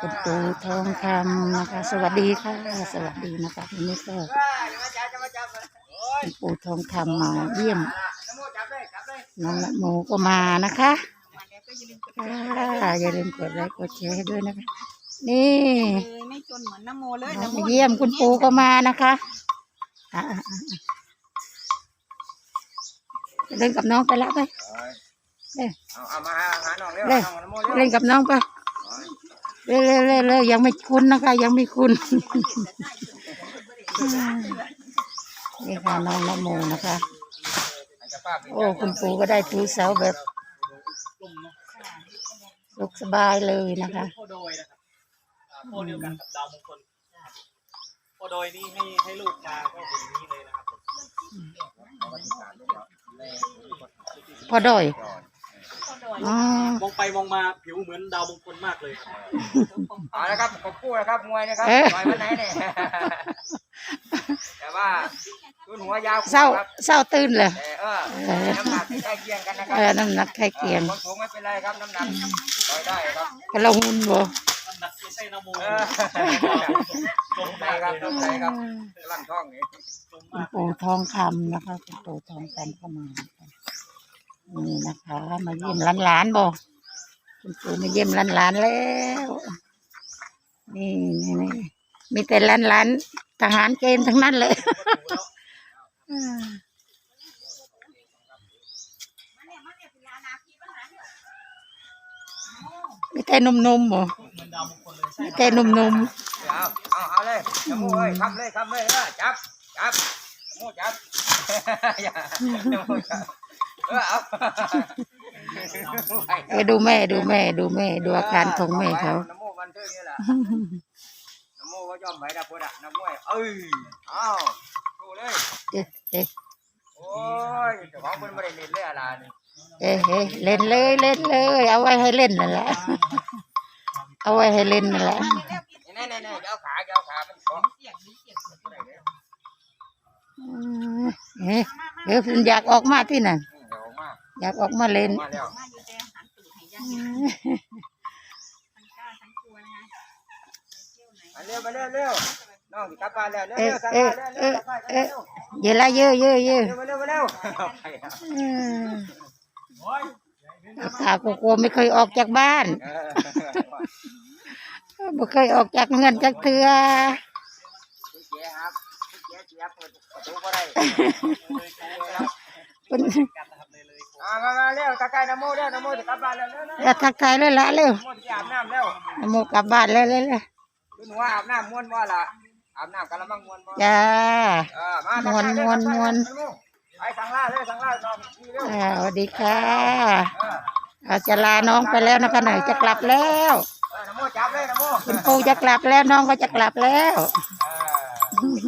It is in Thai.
คุณปู่ทองคำนะคะ สวัสดีค่ะ สวัสดีนะคะวันนี้ก็คุณปู่ทองคำมาเยี่ยมน้องละโมก็มานะคะค่ะอย่าลืมกดไลค์กดแชร์ให้ด้วยนะคะ นี่เลยไม่จนเหมือนน้ำโมเลยน้องน้ำโมมาเยี่ยมคุณปู่ก็มานะคะอะอะอะอะเล่นกับน้องไปละไปเอาเอามาหาน้องเร็วเร็วน้องน้ำโมเร็วเล่นกับน้องไป เร็วเร็วเร็วเร็วยังไม่คุ้นนะคะ ยังไม่คุ้นนี่ค่ะน้องละโมนะคะ โอ้คุณปู่ก็ได้ปูเสาแบบสุขสบายเลยนะคะโคโดยนะครับอ่าโคเดียวกันกับดาวมงคลโคโดยนี่ให้ให้ลูกมาก็เป็นอย่างนี้เลยนะครับผมพอดอย อ๋อ มองไปมองมาผิวเหมือนดาวมงคลมากเลยครับเอาละครับผมพูดนะครับมวยนะครับเอ๊ะ ต่อยวันไหนเนี่ย แต่ว่าตุนหัวยาวเศร้าครับเศร้าตื่นเลย แต่เออน้ำหนักที่ใกล้เคียงกันนะครัเออน้ำหนักใกล้เคียงคนสูงไม่เป็นไรครับน้ำหนักต่อยได้ครับกระลงหุ่นบ่น้ำหนักไม่ใช่นะโมเออจมใจมากครับเลยตรงใจครับกำลังท้องนี่ จมคุณมากปู่ทองคำนะคะคุณปู่ทองคำเข้ามา นะคะนี่นะคะ มาเยี่ยมหลานๆบ่คุณปู่มาเยี่ยมหลานๆแล้ว นี่นี่นี่มีแต่หลานๆทหารเกณฑ์ทั้งนั้นเลยอ่ามีแต่หนุ่มๆบ่เหมือนดาวมงคลเลยใช่มีแต่หนุ่มเอาเอาเอาเลยน้ำโมเอ้ยครับเลยครับเลยเออจับจับน้ำโมจับอย่าน้ำโมจับ เออเอาๆเอ้ยดูแม่ดูแม่ดูแม่ดูอาการของแม่เขาน้ำโมมันเท่านี้แหละน้ำโมก็ย่อมไปดับพุทธะน้ำมวยเอ้ยอ้าวดูเลยเอ๊ะเอ๊ะโอ้ยเจ้าของเพิ่นไม่ได้เล่นเลยอะไรนี่เอ๊ะเอ๊ะเล่นเลยเล่นเลย เอาไว้ให้เล่นนั่นแหละ เอาไว้ให้เล่นนั่นแหละนี่นี่นี่เอาขาเอาขามันของอืมเอ๊ะเอ๊ะอยากออกมาที่นั่นเดี๋ยวมา อยากออกมาเล่น มาแล้วมาอยู่แต่หันตูดให้ยังทั้งกล้าทั้งตัวนะคะเที่ยวไหนมาเร็วมาเร็วเร็วน้องสิกลับบ้านแล้วเร็วเอ๊ะเร็วสั่งเอ๊ะมาเร็วเร็เอ๊ะวสั่งมาเอ๊ะเยอะละเยอะเยอะเยอะเร็วมาเร็วมาเร็วเอาไปอะอืมตากูกลัวไม่เคยออกจากบ้านเออไม่เคยออกจากเงินจากเถือคุณเจ๊ครับคุณเจ๊เสียเปิดประตูก็ได้เป็น อ่ามามาเร็วตะไคร้น้ำโมเร็วน้ำโมจะกลับบ้านแล้วเร็วเร็วแล้วทักทายเลยละเร็วน้ำโมจะอาบน้ำเร็วนโมกลับบ้านแล้วเลยละคุณหัวอาบน้ำม้วนบ่ล่ะอาบน้ำกะละมังม้วนบ่จ้าเออมาม้วนม้วนม้วนไปสั่งล่าเลยสั่งล่าน้องนี่เร็วอ่าสวัสดีค่ะเอออาจะลาน้องไปแล้วนะคะหน่อยจะกลับแล้วเออน้ำโมจับเลยน้ำโมคุณปู่จะกลับแล้วน้องก็จะกลับแล้วเออ